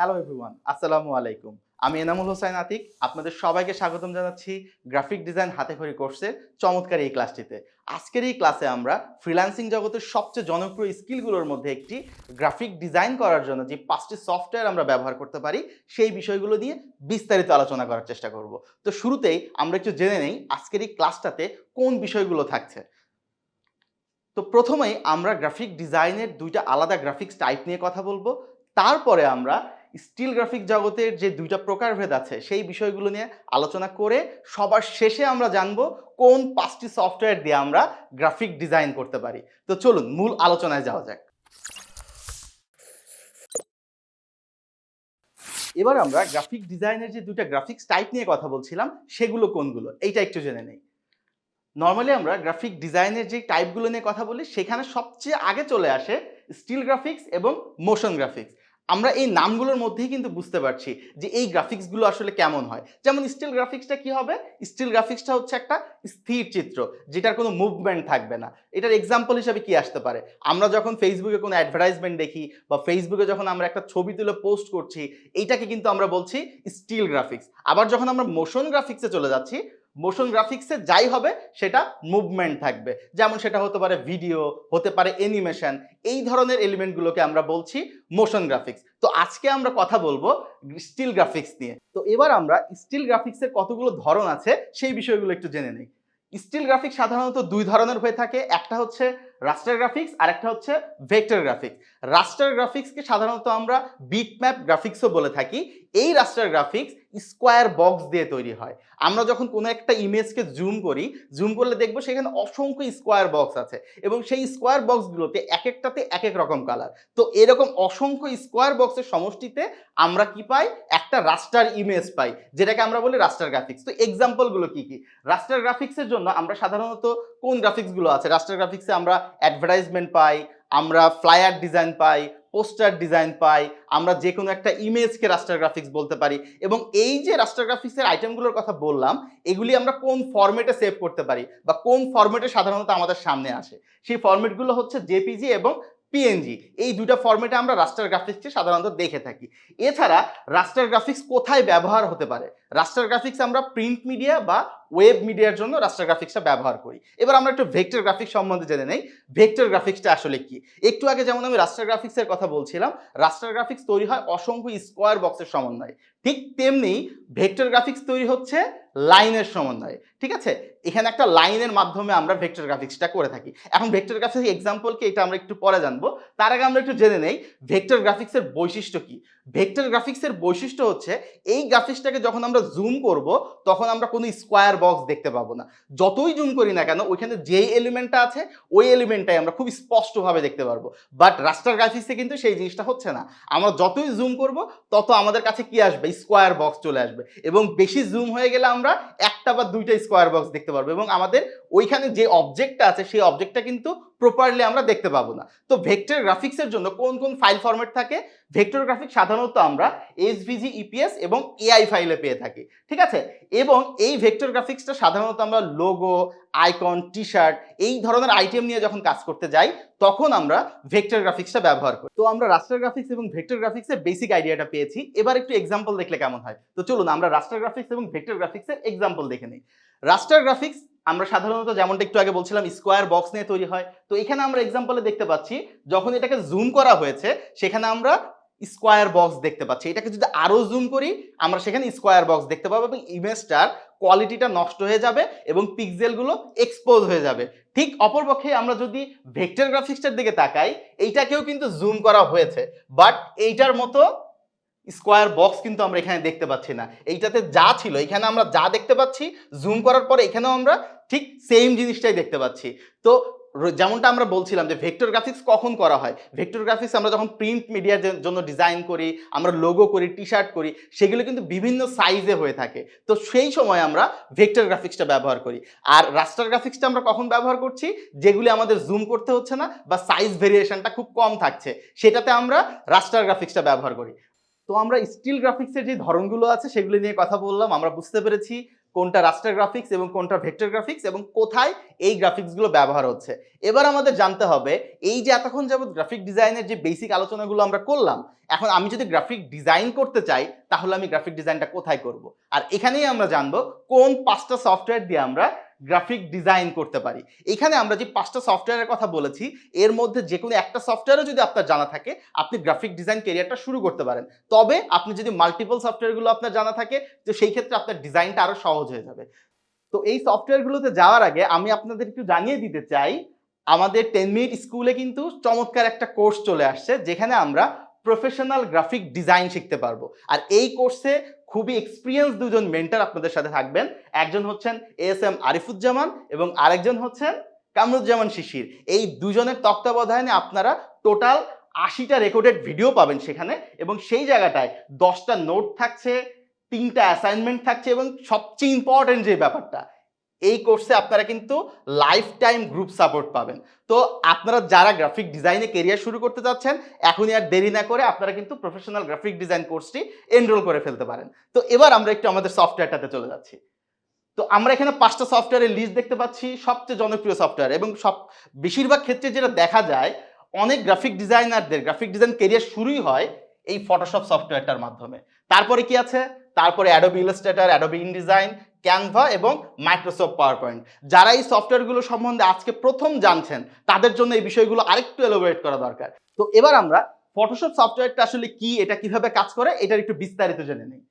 Hello everyone আসসালামু আলাইকুম আমি এনামুল হোসাইন আতিক। আপনাদের সবাইকে স্বাগতম জানাচ্ছি গ্রাফিক ডিজাইন হাতে খড়ি কোর্সের চমৎকার এই ক্লাসটিতে। আজকের এই ক্লাসে আমরা ফ্রিল্যান্সিং জগতের সবচেয়ে জনপ্রিয় স্কিলগুলোর মধ্যে একটি গ্রাফিক ডিজাইন করার জন্য যে পাঁচটি সফটওয়্যার আমরা ব্যবহার করতে পারি, সেই বিষয়গুলো নিয়ে বিস্তারিত আলোচনা করার চেষ্টা করব। তো শুরুতেই আমরা একটু জেনে নেই আজকের এই ক্লাসটাতে কোন বিষয়গুলো থাকছে। তো প্রথমেই আমরা গ্রাফিক ডিজাইনের দুইটা আলাদা গ্রাফিক্স টাইপ নিয়ে কথা বলব। তারপরে আমরা স্টিল গ্রাফিক জগতের যে দুইটা প্রকারভেদ আছে, সেই বিষয়গুলো নিয়ে আলোচনা করে সবার শেষে আমরা জানব কোন পাঁচটি সফটওয়্যার দিয়ে আমরা গ্রাফিক ডিজাইন করতে পারি। তো চলুন, মূল আলোচনায় যাওয়া যাক। এবার আমরা গ্রাফিক ডিজাইনের যে দুইটা গ্রাফিক্স টাইপ নিয়ে কথা বলছিলাম, সেগুলো কোনগুলো? এইটা একটু জেনে নেই। নর্মালি আমরা গ্রাফিক ডিজাইনের যে টাইপগুলো নিয়ে কথা বলি, সেখানে সবচেয়ে আগে চলে আসে স্টিল গ্রাফিক্স এবং মোশন গ্রাফিক্স। আমরা এই নামগুলোর মধ্যেই কিন্তু বুঝতে পারছি যে এই গ্রাফিক্সগুলো আসলে কেমন হয়। যেমন স্টিল গ্রাফিক্সটা কি হবে? স্টিল গ্রাফিক্সটা হচ্ছে একটা স্থির চিত্র, যেটার কোনো মুভমেন্ট থাকবে না। এটার এক্সাম্পল হিসাবে কি আসতে পারে? আমরা যখন ফেসবুকে কোনো অ্যাডভার্টাইজমেন্ট দেখি বা ফেসবুকে যখন আমরা একটা ছবি তুলে পোস্ট করছি, এইটাকে কিন্তু আমরা বলছি স্টিল গ্রাফিক্স আবার যখন আমরা মোশন গ্রাফিক্সে চলে যাচ্ছি মোশন গ্রাফিক্সে যাই হবে, সেটা মুভমেন্ট থাকবে। যেমন সেটা হতে পারে ভিডিও হতে পারে অ্যানিমেশন এই ধরনের এলিমেন্টগুলোকে আমরা বলছি মোশন গ্রাফিক্স তো আজকে আমরা কথা বলব স্টিল গ্রাফিক্স নিয়ে। তো এবার আমরা স্টিল গ্রাফিক্সের কতগুলো ধরন আছে, সেই বিষয়গুলো একটু জেনে নিই। স্টিল গ্রাফিক্স সাধারণত দুই ধরনের হয়ে থাকে, একটা হচ্ছে রাস্টার গ্রাফিক্স আর একটা হচ্ছে ভেক্টর গ্রাফিক্স রাস্টার গ্রাফিক্সকে সাধারণত আমরা বিট ম্যাপ গ্রাফিক্সও বলে থাকি। এই রাস্টার গ্রাফিক্স স্কোয়ার বক্স দিয়ে তৈরি হয়। আমরা যখন কোনো একটা ইমেজকে জুম করি জুম করলে দেখব সেখানে অসংখ্য স্কোয়ার বক্স আছে এবং সেই স্কোয়ার বক্সগুলোতে এক একটাতে এক এক রকম কালার তো এরকম অসংখ্য স্কোয়ার বক্সের সমষ্টিতে আমরা কি পাই? একটা রাস্টার ইমেজ পাই, যেটাকে আমরা বলি রাস্টার গ্রাফিক্স তো এক্সাম্পলগুলো কি কি? রাস্টার গ্রাফিক্সের জন্য আমরা সাধারণত কোন গ্রাফিক্সগুলো আছে? রাস্টার গ্রাফিক্সে আমরা অ্যাডভার্টাইজমেন্ট পাই, আমরা ফ্লায়ার ডিজাইন পাই পোস্টার ডিজাইন পাই, আমরা যে কোনো একটা ইমেজকে রাস্টার গ্রাফিক্স বলতে পারি এবং এই যে রাস্টার গ্রাফিক্সের আইটেমগুলোর কথা বললাম, এগুলি আমরা কোন ফরম্যাটে সেভ করতে পারি বা কোন ফর্মেটে সাধারণত আমাদের সামনে আসে? সেই ফরম্যাটগুলো হচ্ছে জেপিজি এবং পিএনজি এই দুটো ফরম্যাটে আমরা রাস্টার গ্রাফিক্সকে সাধারণত দেখে থাকি। এছাড়া রাস্টার গ্রাফিক্স কোথায় ব্যবহার হতে পারে? রাস্টার গ্রাফিক্স আমরা প্রিন্ট মিডিয়া বা ওয়েব মিডিয়ার জন্য রাস্টার গ্রাফিক্সটা ব্যবহার করি। এবার আমরা একটু ভেক্টর গ্রাফিক্স সম্বন্ধে জেনে নেই। ভেক্টর গ্রাফিক্সটা আসলে কি? একটু আগে যেমন আমি রাস্টার গ্রাফিক্সের কথা বলছিলাম রাস্টার গ্রাফিক্স তৈরি হয় অসংখ্য স্কোয়ার বক্সের সমন্বয়ে। ঠিক তেমনি ভেক্টর গ্রাফিক্স তৈরি হচ্ছে লাইনের সমন্বয়ে। ঠিক আছে? এখানে একটা লাইনের মাধ্যমে আমরা ভেক্টর গ্রাফিক্সটা করে থাকি। এখন ভেক্টর গ্রাফিক্স এক্সাম্পলকে এটা আমরা একটু পরে জানব। তার আগে আমরা একটু জেনে নেই, ভেক্টর গ্রাফিক্সের বৈশিষ্ট্য কি? ভেক্টর গ্রাফিক্সের বৈশিষ্ট্য হচ্ছে, এই গ্রাফিক্সটাকে যখন আমরা জুম করব, তখন আমরা কোনো স্কোয়ার বক্স দেখতে পাবো না। যতই জুম করি না কেন, ওইখানে যেই এলিমেন্টটা আছে, ওই এলিমেন্টটাই আমরা খুব স্পষ্টভাবে দেখতে পারব। বাট রাস্টার গ্রাফিক্সে কিন্তু সেই জিনিসটা হচ্ছে না। আমরা যতই জুম করব, তত আমাদের কাছে কি আসবে? স্কোয়ার বক্স চলে আসবে। এবং বেশি জুম হয়ে গেলে আমরা একটা বা দুইটা স্কোয়ার বক্স দেখতে পারব এবং আমাদের ওইখানে যে অবজেক্টটা আছে, সেই অবজেক্টটা কিন্তু প্রপারলি আমরা দেখতে পাবো না। তো ভেক্টর গ্রাফিক্সের জন্য কোন কোন ফাইল ফরম্যাট থাকে? ভেক্টর গ্রাফিক্স সাধারণত আমরা এসভিজি ইপিএস এবং এআই ফাইলে পেয়ে থাকি, ঠিক আছে? এবং এই ভেক্টর গ্রাফিক্সটা সাধারণত আমরা লোগো আইকন টি শার্ট এই ধরনের আইটেম নিয়ে যখন কাজ করতে যাই, তখন আমরা ভেক্টর গ্রাফিক্সটা ব্যবহার করি। তো আমরা রাস্টার গ্রাফিক্স এবং ভেক্টর গ্রাফিক্সের বেসিক আইডিয়াটা পেয়েছি। এবার একটু এক্সাম্পল দেখলে কেমন হয়? তো চলুন আমরা রাস্টার গ্রাফিক্স এবং ভেক্টর গ্রাফিক্সের এক্সাম্পল দেখে নিই। রাস্টার গ্রাফিক্স আমরা সাধারণত যেমনটা একটু আগে বলছিলাম স্কোয়ার বক্স নিয়ে তৈরি হয়। তো এখানে আমরা এক্সাম্পলে দেখতে পাচ্ছি, যখন এটাকে জুম করা হয়েছে, সেখানে আমরা স্কোয়ার বক্স দেখতে পাচ্ছি। এটাকে যদি আরও জুম করি, আমরা সেখানে স্কোয়ার বক্স দেখতে পাবো এবং ইমেজটার কোয়ালিটিটা নষ্ট হয়ে যাবে এবং পিক্সেলগুলো এক্সপোজ হয়ে যাবে। ঠিক অপরপক্ষে আমরা যদি ভেক্টর গ্রাফিক্সটার দিকে তাকাই, এইটাকেও কিন্তু জুম করা হয়েছে। বাট এইটার মতো স্কোয়ার বক্স কিন্তু আমরা এখানে দেখতে পাচ্ছি না। এইটাতে যা ছিল, এখানে আমরা যা দেখতে পাচ্ছি জুম করার পরে এখানেও আমরা ঠিক সেম জিনিসটাই দেখতে পাচ্ছি। তো যেমনটা আমরা বলছিলাম যে ভেক্টর গ্রাফিক্স কখন করা হয়? ভেক্টর গ্রাফিক্স আমরা যখন প্রিন্ট মিডিয়ার জন্য ডিজাইন করি, আমরা লোগো করি টি শার্ট করি, সেগুলো কিন্তু বিভিন্ন সাইজে হয়ে থাকে। তো সেই সময় আমরা ভেক্টর গ্রাফিক্সটা ব্যবহার করি। আর রাস্টার গ্রাফিক্সটা আমরা কখন ব্যবহার করছি? যেগুলি আমাদের জুম করতে হচ্ছে না বা সাইজ ভেরিয়েশনটা খুব কম থাকছে, সেটাতে আমরা রাস্টার গ্রাফিক্সটা ব্যবহার করি। তো আমরা স্টিল গ্রাফিক্সের যে ধরনগুলো আছে, সেগুলি নিয়ে কথা বললাম। আমরা বুঝতে পেরেছি কোনটা রাস্টার গ্রাফিক্স এবং কোনটা ভেক্টর গ্রাফিক্স এবং কোথায় এই গ্রাফিক্সগুলো ব্যবহার হচ্ছে। এবার আমাদের জানতে হবে, এই যে এতক্ষণ যাবত গ্রাফিক ডিজাইনের যে বেসিক আলোচনাগুলো আমরা করলাম, এখন আমি যদি গ্রাফিক ডিজাইন করতে চাই, তাহলে আমি গ্রাফিক ডিজাইনটা কোথায় করব? আর এখানেই আমরা জানব কোন পাঁচটা সফটওয়্যার দিয়ে আমরা গ্রাফিক ডিজাইন করতে পারি। এখানে আমরা যে পাঁচটা সফটওয়্যারের কথা বলেছি, এর মধ্যে যে কোনো একটা সফটওয়্যারও যদি আপনার জানা থাকে, আপনি গ্রাফিক ডিজাইন কেরিয়ারটা শুরু করতে পারেন। তবে আপনি যদি মাল্টিপল সফটওয়্যারগুলো আপনার জানা থাকে, তো সেই ক্ষেত্রে আপনার ডিজাইনটা আরও সহজ হয়ে যাবে। তো এই সফটওয়্যারগুলোতে যাওয়ার আগে আমি আপনাদের একটু জানিয়ে দিতে চাই, আমাদের টেন মিনিট স্কুলে কিন্তু চমৎকার একটা কোর্স চলে আসছে, যেখানে আমরা প্রফেশনাল গ্রাফিক ডিজাইন শিখতে পারব। আর এই কোর্সে খুবই এক্সপিরিয়েন্স দুজন মেন্টার আপনাদের সাথে থাকবেন। একজন হচ্ছেন এস এম আরিফুজ্জামান এবং আরেকজন হচ্ছেন কামরুজ্জামান শিশির। এই দুজনের তত্ত্বাবধানে আপনারা টোটাল আশিটা রেকর্ডেড ভিডিও পাবেন সেখানে এবং সেই জায়গাটায় দশটা নোট থাকছে, তিনটা অ্যাসাইনমেন্ট থাকছে এবং সবচেয়ে ইম্পর্টেন্ট যে ব্যাপারটা এই কোর্সে আপনারা কিন্তু লাইফ টাইম গ্রুপ সাপোর্ট পাবেন। তো আপনারা যারা গ্রাফিক ডিজাইনে কেরিয়ার শুরু করতে চাচ্ছেন, এখনই আর দেরি না করে আপনারা কিন্তু প্রফেশনাল গ্রাফিক ডিজাইন কোর্সটি এনরোল করে ফেলতে পারেন। তো এবার আমরা একটু আমাদের সফটওয়্যারটাতে চলে যাচ্ছি। তো আমরা এখানে পাঁচটা সফটওয়্যারের লিস্ট দেখতে পাচ্ছি, সবচেয়ে জনপ্রিয় সফটওয়্যার এবং সব, বেশিরভাগ ক্ষেত্রে যেটা দেখা যায়, অনেক গ্রাফিক ডিজাইনারদের গ্রাফিক ডিজাইন কেরিয়ার শুরুই হয় এই ফটোশপ সফটওয়্যারটার মাধ্যমে। তারপরে কি আছে? তারপরে Adobe Illustrator Adobe InDesign Canva এবং মাইক্রোসফট পাওয়ার পয়েন্ট যারা এই সফটওয়্যারগুলো সম্বন্ধে আজকে প্রথম জানছেন, তাদের জন্য এই বিষয়গুলো আরেকটু এলোবরেট করা দরকার। তো এবার আমরা ফটোশপ সফটওয়্যারটা আসলে কি, এটা কীভাবে কাজ করে, এটার একটু বিস্তারিত জেনে নিই।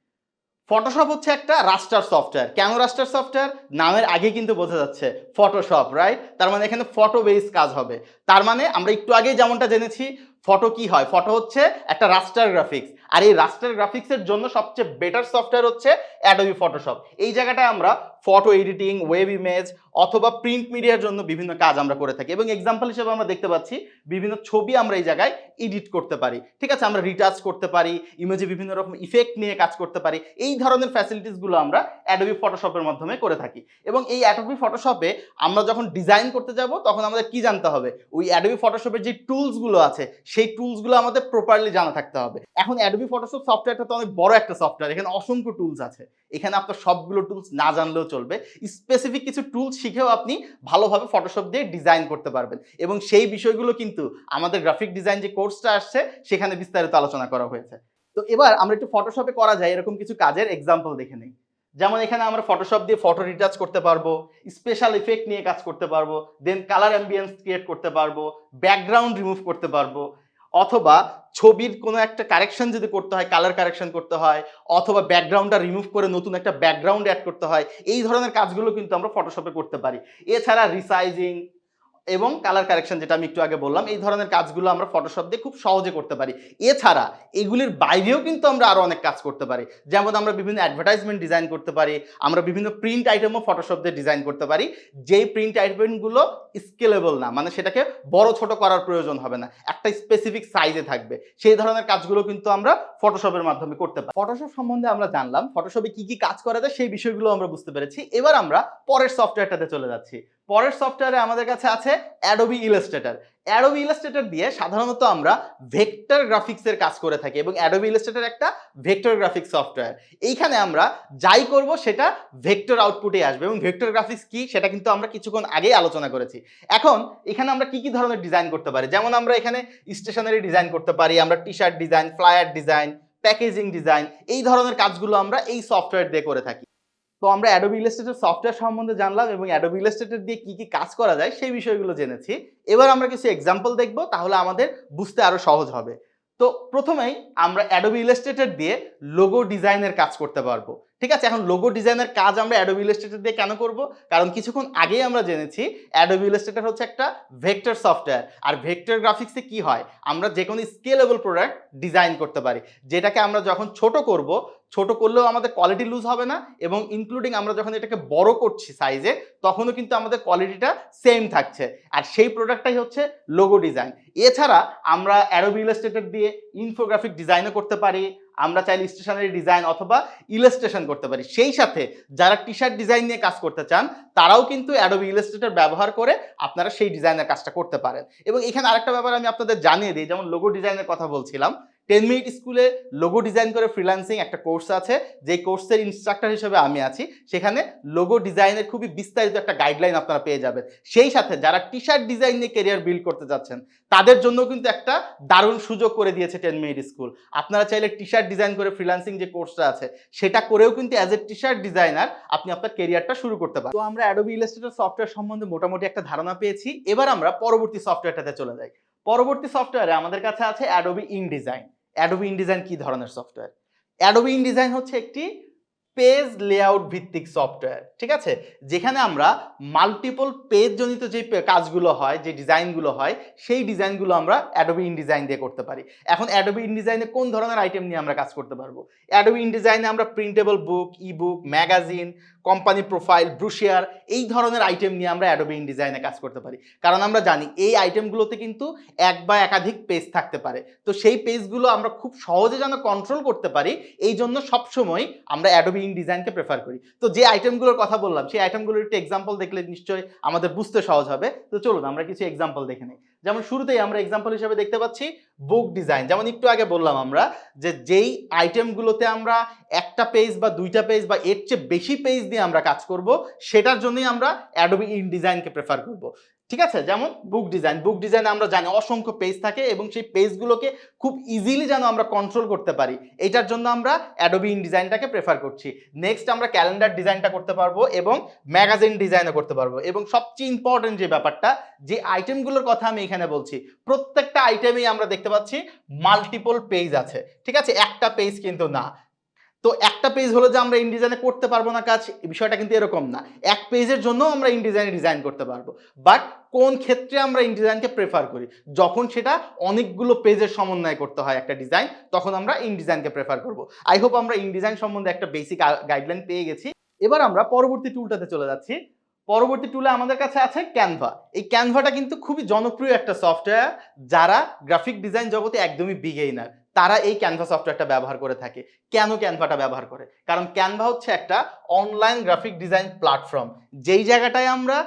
ফটোশপ হচ্ছে একটা রাস্টার সফটওয়্যার কেন রাস্টার সফটওয়্যার নামের আগে কিন্তু বোঝা যাচ্ছে ফটোশপ রাইট তার মানে এখানে ফটো বেস কাজ হবে। তার মানে আমরা একটু আগেই যেমনটা জেনেছি ফটো কি হয়? ফটো হচ্ছে একটা রাস্টার গ্রাফিক্স আর এই রাস্টার গ্রাফিক্সের জন্য সবচেয়ে বেটার সফটওয়্যার হচ্ছে অ্যাডোবি ফটোশপ এই জায়গাটায় আমরা ফটো এডিটিং ওয়েব ইমেজ অথবা প্রিন্ট মিডিয়ার জন্য বিভিন্ন কাজ আমরা করে থাকি। এবং এক্সাম্পল হিসেবে আমরা দেখতে পাচ্ছি বিভিন্ন ছবি আমরা এই জায়গায় এডিট করতে পারি। ঠিক আছে? আমরা রিটাচ করতে পারি ইমেজে বিভিন্ন রকম ইফেক্ট নিয়ে কাজ করতে পারি। এই ধরনের ফ্যাসিলিটিসগুলো আমরা অ্যাডোবি ফটোশপের মাধ্যমে করে থাকি। এবং এই অ্যাডোবি ফটোশপে আমরা যখন ডিজাইন করতে যাব, তখন আমাদের কি জানতে হবে? ওই অ্যাডোবি ফটোশপের যে টুলসগুলো আছে সেই টুলসগুলো আমাদের প্রপারলি জানা থাকতে হবে। এখন অ্যাডোবি ফটোশপ সফটওয়্যারটা তো অনেক বড় একটা সফটওয়্যার এখানে অসংখ্য টুলস আছে। এখানে আপনার সবগুলো টুলস না জানলেও চলবে। স্পেসিফিক কিছু টুলস শিখেও আপনি ভালোভাবে ফটোশপ দিয়ে ডিজাইন করতে পারবেন। এবং সেই বিষয়গুলো কিন্তু আমাদের গ্রাফিক ডিজাইন যে কোর্সটা আসছে, সেখানে বিস্তারিত আলোচনা করা হয়েছে। তো এবার আমরা একটু ফটোশপে করা যায়, এরকম কিছু কাজের এক্সাম্পল দেখে নিই। যেমন এখানে আমরা ফটোশপ দিয়ে ফটো রিটাচ করতে পারব স্পেশাল ইফেক্ট নিয়ে কাজ করতে পারব দেন কালার অ্যাম্বিয়েন্স ক্রিয়েট করতে পারব ব্যাকগ্রাউন্ড রিমুভ করতে পারব। অথবা ছবির কোনো একটা কারেকশন যদি করতে হয় কালার কারেকশন করতে হয়, অথবা ব্যাকগ্রাউন্ডটা রিমুভ করে নতুন একটা ব্যাকগ্রাউন্ড অ্যাড করতে হয়, এই ধরনের কাজগুলো কিন্তু আমরা ফটোশপে করতে পারি। এছাড়া রিসাইজিং এবং কালার কারেকশন যেটা আমি একটু আগে বললাম, এই ধরনের কাজগুলো আমরা ফটোশপ দিয়ে খুব সহজে করতে পারি। এছাড়া এগুলির বাইরেও কিন্তু আমরা আরও অনেক কাজ করতে পারি। যেমন আমরা বিভিন্ন অ্যাডভার্টাইজমেন্ট ডিজাইন করতে পারি, আমরা বিভিন্ন প্রিন্ট আইটেমও ফটোশপ দিয়ে ডিজাইন করতে পারি। যেই প্রিন্ট আইটেমগুলো স্কেলেবল না মানে সেটাকে বড় ছোট করার প্রয়োজন হবে না, একটা স্পেসিফিক সাইজে থাকবে। সেই ধরনের কাজগুলো কিন্তু আমরা ফটোশপের মাধ্যমে করতে পারি। ফটোশপ সম্বন্ধে আমরা জানলাম ফটোশপে কি কি কাজ করা যায় সেই বিষয়গুলো আমরা বুঝতে পেরেছি। এবার আমরা পরের সফটওয়্যারটাতে চলে যাচ্ছি। পরের সফটওয়্যারে আমাদের কাছে আছে অ্যাডোবি ইলাস্ট্রেটর অ্যাডোবি ইলাস্ট্রেটর দিয়ে সাধারণত আমরা ভেক্টর গ্রাফিক্সের কাজ করে থাকি এবং অ্যাডোবি ইলাস্ট্রেটর একটা ভেক্টর গ্রাফিক্স সফটওয়্যার এইখানে আমরা যাই করব সেটা ভেক্টর আউটপুটে আসবে এবং ভেক্টর গ্রাফিক্স কি সেটা কিন্তু আমরা কিছুক্ষণ আগেই আলোচনা করেছি। এখন এখানে আমরা কি কি ধরনের ডিজাইন করতে পারি? যেমন আমরা এখানে স্টেশনারি ডিজাইন করতে পারি, আমরা T shirt design flyer design packaging design এই ধরনের কাজগুলো আমরা এই সফটওয়্যার দিয়ে করে থাকি। তো আমরা অ্যাডোবি ইলাস্ট্রেটর সফটওয়্যার সম্বন্ধে জানলাম এবং অ্যাডোবি ইলাস্ট্রেটর দিয়ে কী কী কাজ করা যায় সেই বিষয়গুলো জেনেছি। এবার আমরা কিছু এক্সাম্পল দেখব, তাহলে আমাদের বুঝতে আরও সহজ হবে। তো প্রথমেই আমরা অ্যাডোবি ইলাস্ট্রেটর দিয়ে লোগো ডিজাইনের কাজ করতে পারব। ঠিক আছে, এখন লোগো ডিজাইনের কাজ আমরা অ্যাডোবি ইলাস্ট্রেটর দিয়ে কেন করব? কারণ কিছুক্ষণ আগেই আমরা জেনেছি অ্যাডোবি ইলাস্ট্রেটর হচ্ছে একটা ভেক্টর সফটওয়্যার আর ভেক্টর গ্রাফিক্সে কি হয়? আমরা যে কোনো স্কেলেবল প্রোডাক্ট ডিজাইন করতে পারি। যেটাকে আমরা যখন ছোট করব ছোট করলেও আমাদের কোয়ালিটি লুজ হবে না এবং ইনক্লুডিং আমরা যখন এটাকে বড় করছি সাইজে তখনও কিন্তু আমাদের কোয়ালিটিটা সেম থাকছে। আর সেই প্রোডাক্টটাই হচ্ছে লোগো ডিজাইন এছাড়া আমরা অ্যাডোবি ইলাস্ট্রেটর দিয়ে ইনফোগ্রাফিক ডিজাইনও করতে পারি, আমরা চাইলে স্টেশনারি ডিজাইন অথবা ইলাস্ট্রেশন করতে পারি। সেই সাথে যারা টি শার্ট ডিজাইন নিয়ে কাজ করতে চান, তারাও কিন্তু অ্যাডোবি ইলাস্ট্রেটর ব্যবহার করে আপনারা সেই ডিজাইনের কাজটা করতে পারেন। এবং এখানে আরেকটা ব্যাপার আমি আপনাদের জানিয়ে দিই, যেমন লোগো ডিজাইনের কথা বলছিলাম টেন মিনিট স্কুলে লোগো ডিজাইন করে ফ্রিল্যান্সিং একটা কোর্স আছে যে কোর্সের ইনস্ট্রাক্টর হিসেবে আমি আছি। সেখানে লোগো ডিজাইনের খুবই বিস্তারিত একটা গাইডলাইন আপনারা পেয়ে যাবেন। সেই সাথে যারা টি শার্ট ডিজাইন নিয়ে কেরিয়ার বিল্ড করতে যাচ্ছেন, তাদের জন্য কিন্তু একটা দারুণ সুযোগ করে দিয়েছে টেন মিনিট স্কুল। আপনারা চাইলে টি শার্ট ডিজাইন করে ফ্রিল্যান্সিং যে কোর্সটা আছে, সেটা করেও কিন্তু as a T shirt designer আপনি আপনার কেরিয়ারটা শুরু করতে পারেন। তো আমরা অ্যাডোবি ইলাস্ট্রেটর সফটওয়্যার সম্বন্ধে মোটামুটি একটা ধারণা পেয়েছি। এবার আমরা পরবর্তী সফটওয়্যারটাতে চলে যাই। পরবর্তী সফটওয়্যারে আমাদের কাছে আছে অ্যাডোবি ইনডিজাইন অ্যাডোবি ইনডিজাইন কি ধরনের সফটওয়্যার অ্যাডোবি ইনডিজাইন হচ্ছে একটি পেজ লেআউট ভিত্তিক সফটওয়্যার ঠিক আছে? যেখানে আমরা মাল্টিপল পেজ জনিত যে কাজগুলো হয়, যে ডিজাইনগুলো হয়, সেই ডিজাইনগুলো আমরা অ্যাডোবি ইনডিজাইন দিয়ে করতে পারি। এখন অ্যাডোবি ইনডিজাইনে কোন ধরনের আইটেম নিয়ে আমরা কাজ করতে পারব? অ্যাডোবি ইনডিজাইনে আমরা printable book e book magazine company profile brochure এই ধরনের আইটেম নিয়ে আমরা অ্যাডোবি ইনডিজাইনে কাজ করতে পারি। কারণ আমরা জানি এই আইটেমগুলোতে কিন্তু এক বা একাধিক পেজ থাকতে পারে। তো সেই পেজগুলো আমরা খুব সহজে যেন কন্ট্রোল করতে পারি, এই জন্য সবসময় আমরা অ্যাডোবি ইনডিজাইনকে প্রেফার করি। তো যে আইটেমগুলোর কথা বললাম, সেই আইটেমগুলোর একটু এক্সাম্পল দেখলে নিশ্চয়ই আমাদের বুঝতে সহজ হবে। তো চলুন আমরা কিছু এক্সাম্পল দেখে নিই। যেমন শুরুতেই আমরা এক্সাম্পল হিসেবে দেখতে পাচ্ছি বুক ডিজাইন যেমন একটু আগে বললাম আমরা যে যেই আইটেমগুলোতে আমরা একটা পেজ বা দুইটা পেজ বা এর চেয়ে বেশি পেজ দিয়ে আমরা কাজ করব, সেটার জন্যই আমরা অ্যাডোবি ইন ডিজাইনকে প্রেফার করব। ঠিক আছে? যেমন বুক ডিজাইন বুক ডিজাইনে আমরা জানি অসংখ্য পেজ থাকে এবং সেই পেজগুলোকে খুব ইজিলি যেন আমরা কন্ট্রোল করতে পারি। এটার জন্য আমরা অ্যাডোবি ইন ডিজাইনটাকে প্রেফার করছি। নেক্সট আমরা ক্যালেন্ডার ডিজাইনটা করতে পারব এবং ম্যাগাজিন ডিজাইনও করতে পারব। এবং সবচেয়ে ইম্পর্টেন্ট যে ব্যাপারটা, যে আইটেমগুলোর কথা আমি এখানে বলছি, প্রত্যেকটা আইটেমেই আমরা দেখতে পাচ্ছি মাল্টিপল পেজ আছে। ঠিক আছে? একটা পেজ কিন্তু না। তো একটা পেজ হলো যে আমরা ইনডিজাইনে করতে পারব না কাজ বিষয়টা কিন্তু এরকম না। এক পেজের জন্য আমরা ইনডিজাইনে ডিজাইন করতে পারব। বাট কোন ক্ষেত্রে আমরা ইনডিজাইনকে প্রেফার করি? যখন সেটা অনেকগুলো পেজের সমন্বয় করতে হয় একটা ডিজাইন তখন আমরা ইনডিজাইনকে প্রেফার করব। আই হোপ আমরা ইনডিজাইন সম্বন্ধে একটা বেসিক গাইডলাইন পেয়ে গেছি। এবার আমরা পরবর্তী টুলটাতে চলে যাচ্ছি। পরবর্তী টুলে আমাদের কাছে আছে ক্যানভা এই ক্যানভাটা কিন্তু খুবই জনপ্রিয় একটা সফটওয়্যার যারা গ্রাফিক ডিজাইন জগতে একদমই বিগেইনার তারা এই ক্যানভা সফটওয়্যারটা ব্যবহার করে থাকে। কেন ক্যানভাটা ব্যবহার করে? কারণ ক্যানভা হচ্ছে একটা অনলাইন গ্রাফিক ডিজাইন প্ল্যাটফর্ম যেই জায়গাটায় আমরা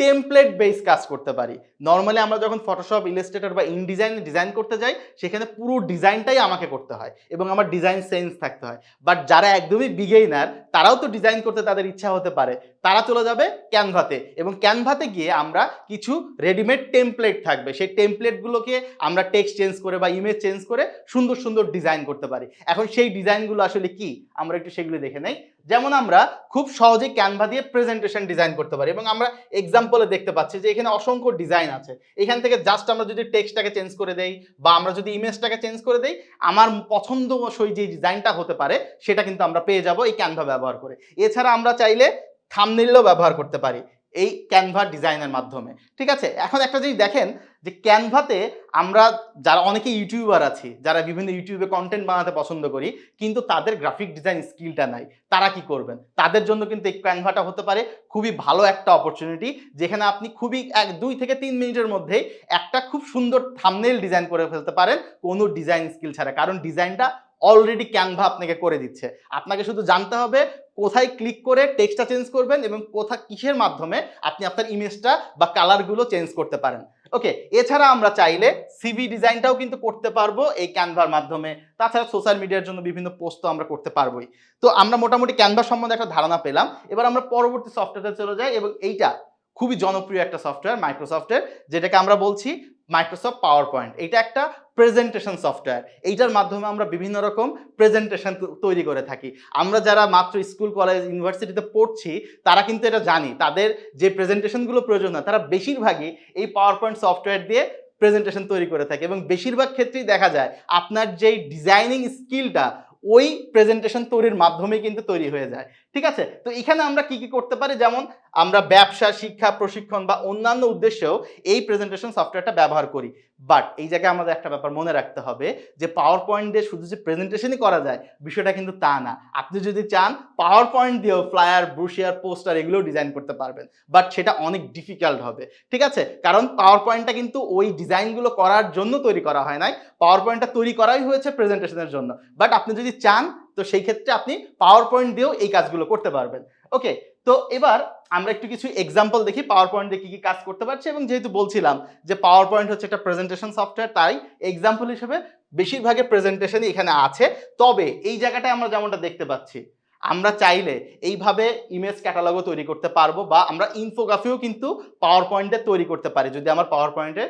টেমপ্লেট বেস কাজ করতে পারি। নর্মালি আমরা যখন ফটোশপ ইলাস্ট্রেটর বা ইনডিজাইন ডিজাইন করতে যাই, সেখানে পুরো ডিজাইনটাই আমাকে করতে হয় এবং আমার ডিজাইন সেন্স থাকতে হয়। বাট যারা একদমই বিগেইনার তারাও তো ডিজাইন করতে তাদের ইচ্ছা হতে পারে। তারা চলে যাবে ক্যানভাতে এবং ক্যানভাতে গিয়ে আমরা কিছু রেডিমেড টেমপ্লেট থাকবে। সেই টেমপ্লেটগুলোকে আমরা টেক্সট চেঞ্জ করে বা ইমেজ চেঞ্জ করে সুন্দর সুন্দর ডিজাইন করতে পারি। এখন সেই ডিজাইনগুলো আসলে কি? আমরা একটু সেগুলো দেখে নেই। যেমন আমরা খুব সহজে ক্যানভা দিয়ে প্রেজেন্টেশন ডিজাইন করতে পারি এবং আমরা এক্সাম্পলে দেখতে পাচ্ছি যে এখানে অসংখ্য ডিজাইন আছে। এখান থেকে জাস্ট আমরা যদি টেক্সটটাকে চেঞ্জ করে দেই বা আমরা যদি ইমেজটাকে চেঞ্জ করে দেই, আমার পছন্দসই যে ডিজাইনটা হতে পারে, সেটা কিন্তু আমরা পেয়ে যাব এই ক্যানভা ব্যবহার করে। এছাড়া আমরা চাইলে থামনেলও ব্যবহার করতে পারি এই ক্যানভা ডিজাইনের মাধ্যমে। ঠিক আছে? এখন একটা যদি দেখেন যে ক্যানভাতে আমরা যারা অনেকে ইউটিউবার আছি, যারা বিভিন্ন ইউটিউবে কন্টেন্ট বানাতে পছন্দ করি, কিন্তু তাদের গ্রাফিক ডিজাইন স্কিলটা নাই। তারা কি করবেন? তাদের জন্য কিন্তু এই ক্যানভাটা হতে পারে খুবই ভালো একটা অপরচুনিটি যেখানে আপনি খুবই এক দুই থেকে তিন মিনিটের মধ্যেই একটা খুব সুন্দর থামনেল ডিজাইন করে ফেলতে পারেন কোনো ডিজাইন স্কিল ছাড়া। কারণ ডিজাইনটা অলরেডি ক্যানভা আপনাকে করে দিচ্ছে। আপনাকে শুধু জানতে হবে কোথায় ক্লিক করে টেক্সটটা চেঞ্জ করবেন এবং কোথা, কিসের মাধ্যমে আপনি আপনার ইমেজটা বা কালারগুলো চেঞ্জ করতে পারেন। ওকে এছাড়া আমরা চাইলে সিভি ডিজাইনটাও কিন্তু করতে পারব এই ক্যানভার মাধ্যমে। তাছাড়া সোশ্যাল মিডিয়ার জন্য বিভিন্ন পোস্টও আমরা করতে পারবোই। তো আমরা মোটামুটি ক্যানভা সম্বন্ধে একটা ধারণা পেলাম। এবার আমরা পরবর্তী সফটওয়্যারে চলে যাই এবং এইটা খুবই জনপ্রিয় একটা সফটওয়্যার মাইক্রোসফটের যেটাকে আমরা বলছি মাইক্রোসফট পাওয়ার পয়েন্ট এটা একটা প্রেজেন্টেশন সফটওয়্যার এইটার মাধ্যমে আমরা বিভিন্ন রকম প্রেজেন্টেশন তৈরি করে থাকি। আমরা যারা মাত্র স্কুল কলেজ ইউনিভার্সিটিতে পড়ছি, তারা কিন্তু এটা জানি। তাদের যে প্রেজেন্টেশনগুলো প্রয়োজন হয়, তারা বেশিরভাগই এই পাওয়ার পয়েন্ট সফটওয়্যার দিয়ে প্রেজেন্টেশন তৈরি করে থাকে এবং বেশিরভাগ ক্ষেত্রেই দেখা যায় আপনার যেই ডিজাইনিং স্কিলটা ওই প্রেজেন্টেশন তৈরির মাধ্যমে কিন্তু তৈরি হয়ে যায়। ঠিক আছে? তো এখানে আমরা কি কি করতে পারি? যেমন আমরা ব্যবসা, শিক্ষা, প্রশিক্ষণ বা অন্যান্য উদ্দেশ্যেও এই প্রেজেন্টেশন সফটওয়্যারটা ব্যবহার করি। বাট এই জায়গায় আমাদের একটা ব্যাপার মনে রাখতে হবে যে পাওয়ার পয়েন্ট দিয়ে শুধু যে প্রেজেন্টেশনই করা যায়, বিষয়টা কিন্তু তা না। আপনি যদি চান পাওয়ার পয়েন্ট দিয়েও ফ্লায়ার ব্রুশিয়ার পোস্টার এগুলোও ডিজাইন করতে পারবেন। বাট সেটা অনেক ডিফিকাল্ট হবে। ঠিক আছে? কারণ পাওয়ার পয়েন্টটা কিন্তু ওই ডিজাইনগুলো করার জন্য তৈরি করা হয় নাই। পাওয়ার পয়েন্টটা তৈরি করাই হয়েছে প্রেজেন্টেশনের জন্য। বাট আপনি যদি চান তো সেই ক্ষেত্রে আপনি পাওয়ার পয়েন্ট দিয়েও এই কাজগুলো করতে পারবেন। ওকে তো এবার আমরা একটু কিছু এক্সাম্পল দেখি পাওয়ার পয়েন্টে কি কি কাজ করতে পারছি এবং যেহেতু বলছিলাম যে পাওয়ার পয়েন্ট হচ্ছে একটা প্রেজেন্টেশন সফটওয়্যার তাই এক্সাম্পল হিসেবে বেশিরভাগের প্রেজেন্টেশনই এখানে আছে। তবে এই জায়গাটায় আমরা যেমনটা দেখতে পাচ্ছি, আমরা চাইলে এইভাবে ইমেজ ক্যাটালগও তৈরি করতে পারব বা আমরা ইনফোগ্রাফিও কিন্তু পাওয়ার পয়েন্টে তৈরি করতে পারি যদি আমার পাওয়ার পয়েন্টে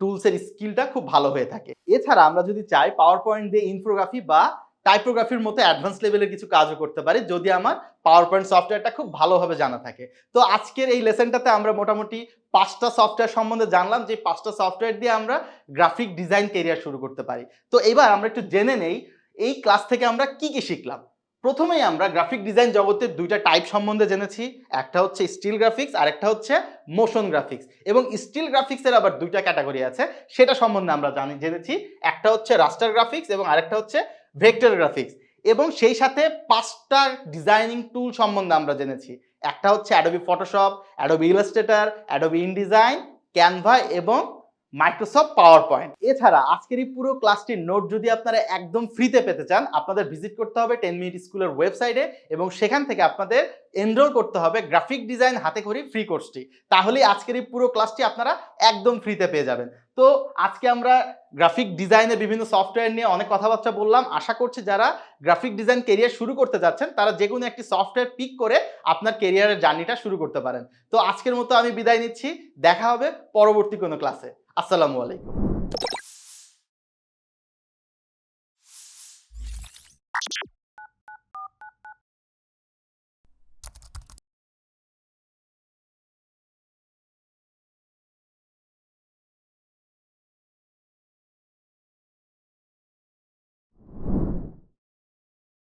টুলসের স্কিলটা খুব ভালো হয়ে থাকে। এছাড়া আমরা যদি চাই পাওয়ার পয়েন্ট দিয়ে ইনফোগ্রাফি বা টাইপোগ্রাফির মতো অ্যাডভান্স লেভেলের কিছু কাজও করতে পারি, যদি আমার পাওয়ার পয়েন্ট সফটওয়্যারটা খুব ভালোভাবে জানা থাকে। তো আজকের এই লেসনটাতে আমরা মোটামুটি পাঁচটা সফটওয়্যার সম্বন্ধে জানলাম যে পাঁচটা সফটওয়্যার দিয়ে আমরা গ্রাফিক ডিজাইন কেরিয়ার শুরু করতে পারি। তো এবার আমরা একটু জেনে নেই, এই ক্লাস থেকে আমরা কি কি শিখলাম? প্রথমেই আমরা গ্রাফিক ডিজাইন জগতের দুইটা টাইপ সম্বন্ধে জেনেছি, একটা হচ্ছে স্টিল গ্রাফিক্স আর একটা হচ্ছে মোশন গ্রাফিক্স এবং স্টিল গ্রাফিক্সের আবার দুইটা ক্যাটাগরি আছে, সেটা সম্বন্ধে আমরা জানি, জেনেছি। একটা হচ্ছে রাস্টার গ্রাফিক্স এবং আরেকটা হচ্ছে ভেক্টর গ্রাফিক্স। এবং সেই সাথে পাঁচটা ডিজাইনিং টুল সম্বন্ধে আমরা জেনেছি। একটা হচ্ছে Adobe Photoshop Adobe Illustrator Adobe InDesign Canva এবং মাইক্রোসফট পাওয়ার পয়েন্ট এছাড়া আজকের এই পুরো ক্লাসটির নোট যদি আপনারা একদম ফ্রিতে পেতে চান, আপনাদের ভিজিট করতে হবে টেন মিনিট স্কুলের ওয়েবসাইটে এবং সেখান থেকে আপনাদের এনরোল করতে হবে গ্রাফিক ডিজাইন হাতে খড়ি ফ্রি কোর্সটি তাহলেই আজকের এই পুরো ক্লাসটি আপনারা একদম ফ্রিতে পেয়ে যাবেন। তো আজকে আমরা গ্রাফিক ডিজাইনের বিভিন্ন সফটওয়্যার নিয়ে অনেক কথাবার্তা বললাম। আশা করছি যারা গ্রাফিক ডিজাইন কেরিয়ার শুরু করতে যাচ্ছেন, তারা যে কোনো একটি সফটওয়্যার পিক করে আপনার কেরিয়ারের জার্নিটা শুরু করতে পারেন। তো আজকের মতো আমি বিদায় নিচ্ছি। দেখা হবে পরবর্তী কোনো ক্লাসে আসসালামু আলাইকুম।